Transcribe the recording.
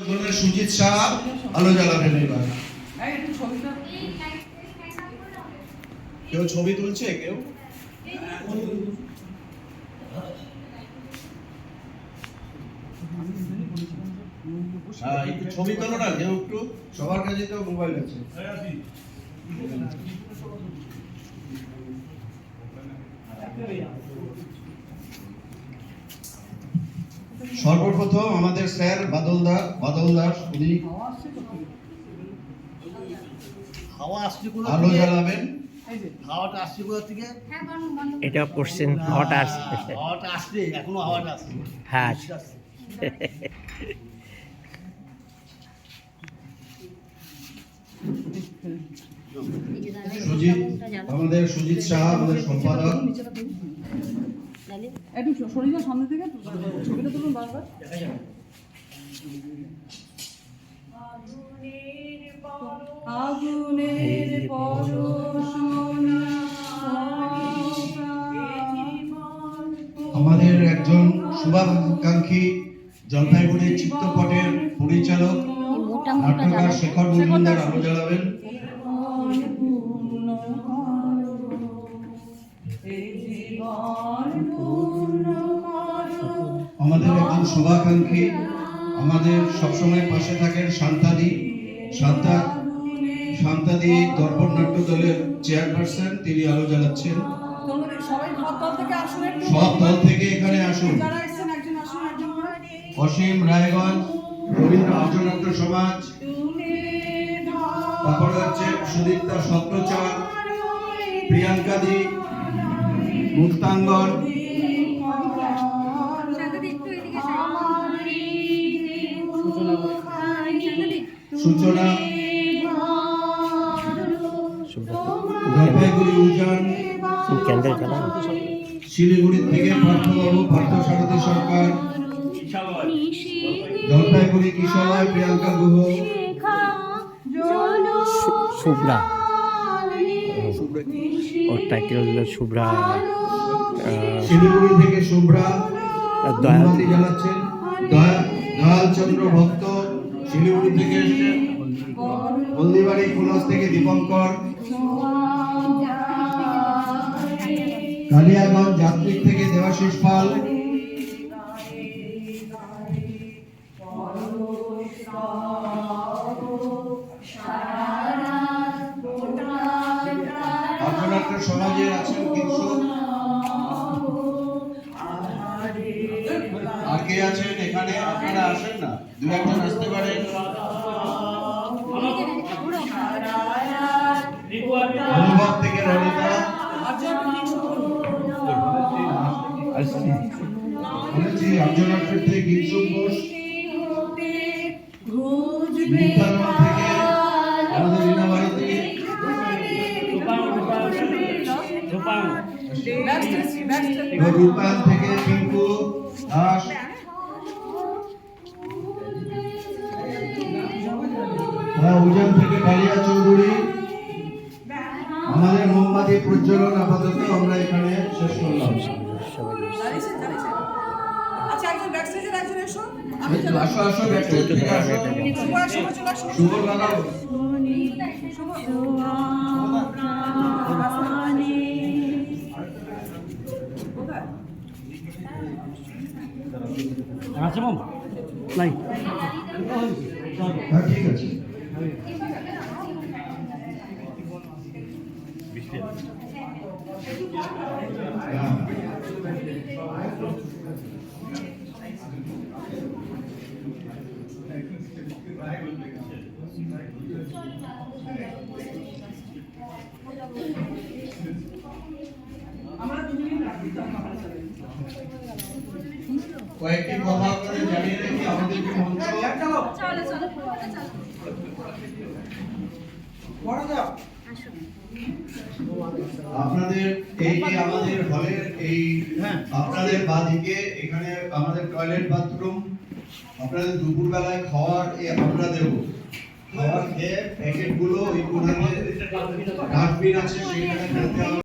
দলের সুজিত শাহ আলো জ্বালাবেন এবার। কেউ ছবি তুলছে? কেউ? হ্যাঁ ছবি তোলো না কেউ একটু? সবার কাছে তো মোবাইল আছে। সর্বপ্রথম আমাদের স্যার বাদল দাস বাদল দাস উনি আলো জ্বালাবেন। হাওয়াটা আসছে এটা কোশ্চেন হাওয়াটা আসছে। হাওয়াটা আসছে এখনও হাওয়াটা আসছে। হ্যাঁ। সুজিত আমাদের সুজিত শাহ আমাদের সম্পাদক। একটু শরীরের সামনে থেকে ছবিটা তুলুন বারবার। আগুনের আমাদের একজন শুভাকাঙ্ক্ষী জলপাইগুড়ির চিত্রপটের পরিচালক নাট্যকার শেখর মজুমদার আলো জ্বালাবেন। আমাদের একজন শুভাকাঙ্ক্ষী, আমাদের সবসময় পাশে থাকেন শান্তাদি। শান্তা, শান্তাদি দর্পণ নাট্য দলের চেয়ারপারসন, তিনি আলো জ্বালাচ্ছেন। সব দল থেকে এখানে আসুন। অসীম রায়গঞ্জ, রবীন্দ্র আর্যনাট্য সমাজ, তারপরে হচ্ছে সুদীপ্তা সত্রচার প্রিয়াঙ্কা দি, মুক্তাঙ্গন সূচনা। জলপাইগুড়ি উজান। ক্যান্ডেল চালান শিলিগুড়ি থেকে পার্থবাবু পার্থ সারথী সরকার। জলপাইগুড়ি কিশোরয় প্রিয়াঙ্কা গুহ। শুভ্রা ওর টাইটেল হলো? শুভ্রা শিলিগুড়ি থেকে শুভ্রা দয়াল। দয়া- দয়াল চন্দ্র ভক্ত। শিলিগুড়ি থেকে এসেছেন হলদিবাড়ি, কুলস থেকে দীপঙ্কর, কালিয়াগঞ্জ যাত্রী থেকে দেবাশিস পাল সমাজের আছেন কিছু দু অনুভব থেকে রনিতা বলেছি আর্যনাট্য থেকে গিরিশম ঘোষ। থেকে আমাদের রীনা ভারতী ব্যাকস্টেজ ব্যাকস্টেজ থেকে পিঙ্কু দাস। হ্যাঁ থেকে কালিয়া চৌধুরী। আমাদের মোমবাতি প্রজ্বলন আপাতত আমরা এখানে শেষ করলাম। আসো আসো শুভ আছে মাম নাই। ঠিক আছে। কয়েকটি কথা আপনাদের জানিয়ে রেখে আমাদের যে মঞ্চ আপনাদের এই যে আমাদের হলের এই আপনাদের বাদিকে এখানে আমাদের টয়লেট বাথরুম আপনাদের দুপুর বেলায় খাওয়ার এ আমরা দেব। খাওয়ার খেয়ে প্যাকেটগুলো ওই ডাস্টবিন আছে হবে।